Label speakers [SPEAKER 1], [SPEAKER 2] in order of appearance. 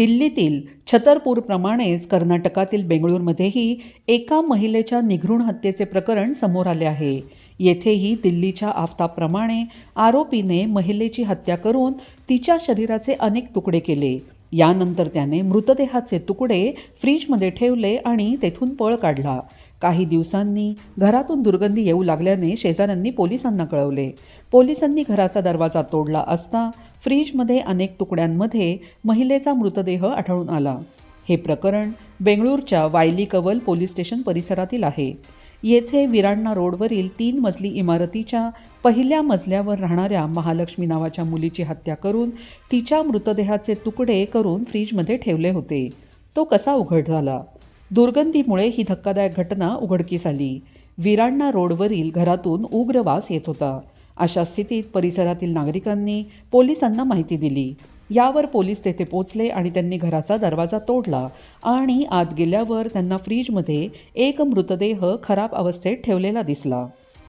[SPEAKER 1] दिल्लीतील छतरपूरप्रमाणेच कर्नाटकातील बेंगळूरमध्येही एका महिलेच्या निघृण हत्येचे प्रकरण समोर आले आहे. येथेही दिल्लीच्या आफताबप्रमाणे आरोपीने महिलेची हत्या करून तिच्या शरीराचे अनेक तुकडे केले. यानंतर त्याने मृतदेहाचे तुकडे फ्रीजमध्ये ठेवले आणि तेथून पळ काढला. काही दिवसांनी घरातून दुर्गंधी येऊ लागल्याने शेजाऱ्यांनी पोलिसांना कळवले. पोलिसांनी घराचा दरवाजा तोडला असता फ्रीजमध्ये अनेक तुकड्यांमध्ये महिलेचा मृतदेह आढळून आला. हे प्रकरण बेंगळूरच्या वायली कवल पोलीस स्टेशन परिसरातील आहे. येथे विराण्णा रोडवरील तीन मजली इमारतीच्या पहिल्या मजल्यावर राहणाऱ्या महालक्ष्मी नावाच्या मुलीची हत्या करून तिच्या मृतदेहाचे तुकडे करून फ्रीजमध्ये ठेवले होते. तो कसा उघड झाला? दुर्गंधीमुळे ही धक्कादायक घटना उघडकीस आली. विराण्णा रोडवरील घरातून उग्र वास येत होता. अशा स्थितीत परिसरातील नागरिकांनी पोलिसांना माहिती दिली. यावर पोलीस तेथे पोचले आणि त्यांनी घराचा दरवाजा तोडला आणि आत गेल्यावर त्यांना फ्रीजमध्ये एक मृतदेह खराब अवस्थेत ठेवलेला दिसला.